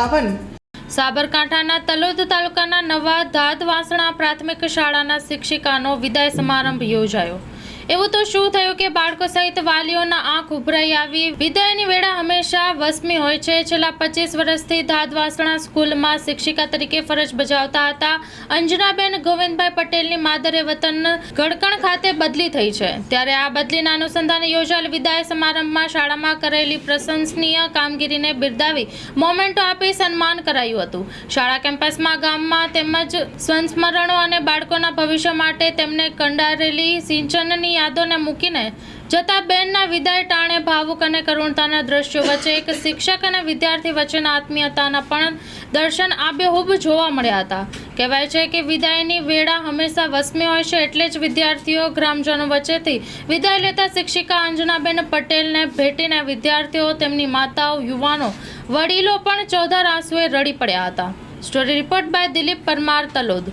બાવન સાબરકાંઠાના તલોદ તાલુકાના નવા ધાત વાસણા પ્રાથમિક શાળાના શિક્ષિકાનો વિદાય સમારંભ યોજાયો. એવું તો શું થયું કે બાળકો સહિત વાલીઓના આંખ ઉભરાઈ આવી? વિદાયની વેળા હંમેશા વસમી હોય છે. છેલ્લા પચીસ વર્ષથી ધાદવાસણા સ્કૂલમાં શિક્ષિકા તરીકે ફરજ બજાવતા હતા. અંજનાબેન ગોવિંદભાઈ પટેલની માદરે વતન ગડકણ ખાતે બદલી થઈ છે. ત્યારે આ બદલીના અનુસંધાને યોજાયેલ વિદાય સમારંભમાં શાળામાં કરેલી પ્રશંસનીય કામગીરીને બિરદાવી મોમેન્ટો આપી સન્માન કરાયું હતું. શાળા કેમ્પસમાં ગામમાં તેમજ સંસ્મરણો અને બાળકોના ભવિષ્ય માટે તેમને કંડારેલી સિંચનની યાદોને મૂકીને જતા બેનના વિદાય ટાણે ભાવુક અને કરુણતાના દ્રશ્યો વચ્ચે એક શિક્ષક અને વિદ્યાર્થી વચ્ચેના આત્મીયતાના પણ દર્શન આબેહૂબ જોવા મળ્યા હતા. કહેવાય છે કે વિદાયની વેળા હંમેશા વસમી હોય છે એટલે જ વિદ્યાર્થીઓ ગ્રામજનો વચ્ચેથી વિદાય લેતા શિક્ષિકા અંજનાબેન પટેલને ભેટીને વિદ્યાર્થીઓ, તેમની માતાઓ, યુવાનો, વડીલો પણ ચૌધર આંસુએ રડી પડ્યા હતા. Story report by Dilip Parmar Talod.